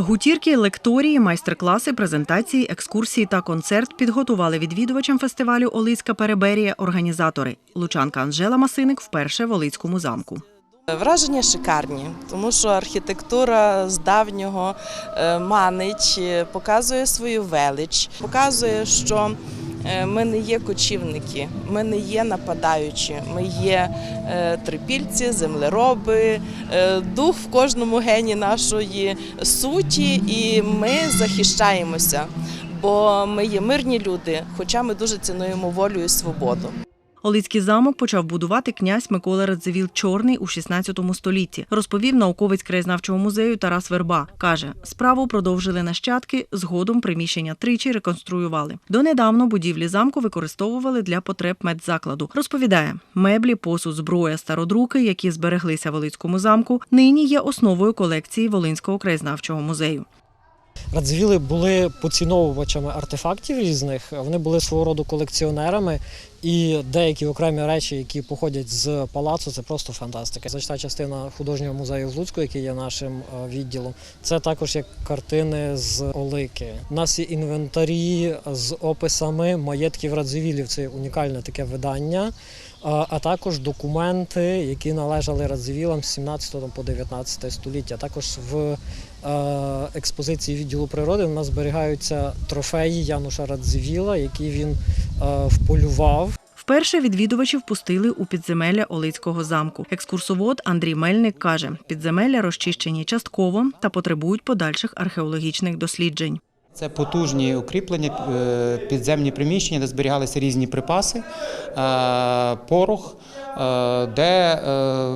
Гутірки, лекторії, майстер-класи, презентації, екскурсії та концерт підготували відвідувачам фестивалю Олицька Переберія організатори. Лучанка Анжела Масиник вперше в Олицькому замку. Враження шикарні, тому що архітектура з давнього е, манить, е, показує свою велич, показує, що ми не є кочівники, ми не є нападаючі, ми є е, трипільці, землероби, е, дух в кожному гені нашої суті, і ми захищаємося, бо ми є мирні люди, хоча ми дуже цінуємо волю і свободу. Олицький замок почав будувати князь Микола Радзивіл Чорний у 16 столітті, розповів науковець краєзнавчого музею Тарас Верба. Каже, справу продовжили нащадки, згодом приміщення тричі реконструювали. Донедавно будівлі замку використовували для потреб медзакладу. Розповідає, меблі, посуд, зброя, стародруки, які збереглися в Олицькому замку, нині є основою колекції Волинського краєзнавчого музею. Радзивіли були поціновувачами артефактів різних, вони були свого роду колекціонерами, і деякі окремі речі, які походять з палацу, це просто фантастика. Значна частина художнього музею в Луцьку, який є нашим е, відділом, це також як картини з Олики. У нас є інвентарі з описами маєтків Радзивілів. Це унікальне таке видання. А також документи, які належали Радзивілам з 17 по 19 століття. Також в е, експозиції відділу природи у нас зберігаються трофеї Януша Радзивіла, які він е, вполював. Вперше відвідувачів пустили у підземелля Олицького замку. Екскурсовод Андрій Мельник каже, підземелля розчищені частково та потребують подальших археологічних досліджень. Це потужні укріплення, е, підземні приміщення, де зберігалися різні припаси, е, порох, е, де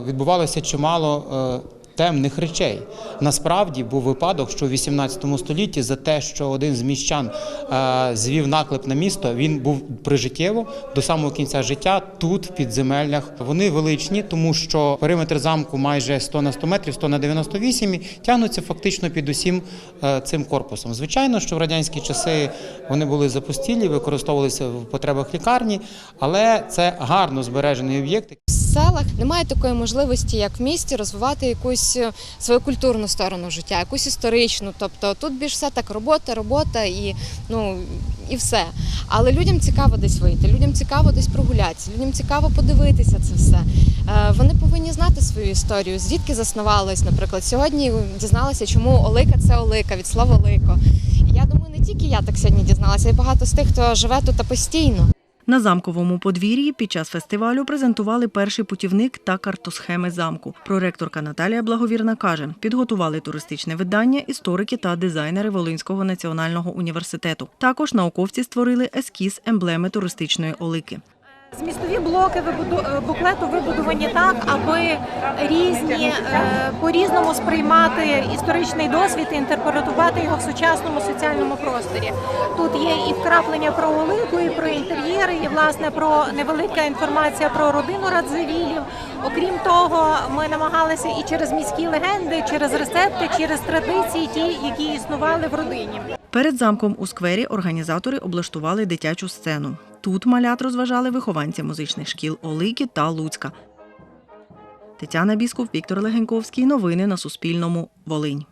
відбувалося чимало. Темних речей насправді був випадок, що в 18 столітті за те, що один з міщан е, звів наклеп на місто, він був прижиттєво до самого кінця життя тут, в підземеллях. Вони величні, тому що периметр замку майже 100 на 100 метрів, 100 на 98 і тягнуться фактично під усім е, цим корпусом. Звичайно, що в радянські часи вони були запустілі, використовувалися в потребах лікарні, але це гарно збережений об'єкт. Селах немає такої можливості, як в місті, розвивати якусь е, свою культурну сторону життя, якусь історичну. Тобто тут більш все так робота, робота і ну і все. Але людям цікаво десь вийти, людям цікаво десь прогулятися, людям цікаво подивитися це все. Е, Вони повинні знати свою історію, звідки заснувалось. Наприклад, сьогодні дізналася, чому Олика це Олика від слова Олико. Я думаю, не тільки я так сьогодні дізналася, й багато з тих, хто живе тут постійно. На замковому подвір'ї під час фестивалю презентували перший путівник та картосхеми замку. Проректорка Наталія Благовірна каже, підготували туристичне видання історики та дизайнери Волинського національного університету. Також науковці створили ескіз емблеми туристичної олики. Змістові блоки е, буклету вибудовані так, аби різні е, по-різному сприймати історичний досвід і інтерпретувати його в сучасному соціальному просторі. Тут є і вкраплення про Олику, і про інтер'єри, і власне про невелика інформація про родину Радзивілів. Окрім того, ми намагалися і через міські легенди, через рецепти, через традиції, ті, які існували в родині. Перед замком у сквері організатори облаштували дитячу сцену. Тут малят розважали вихованці музичних шкіл Олики та Луцька. Тетяна Бісков, Віктор Легеньковський. Новини на Суспільному. Волинь.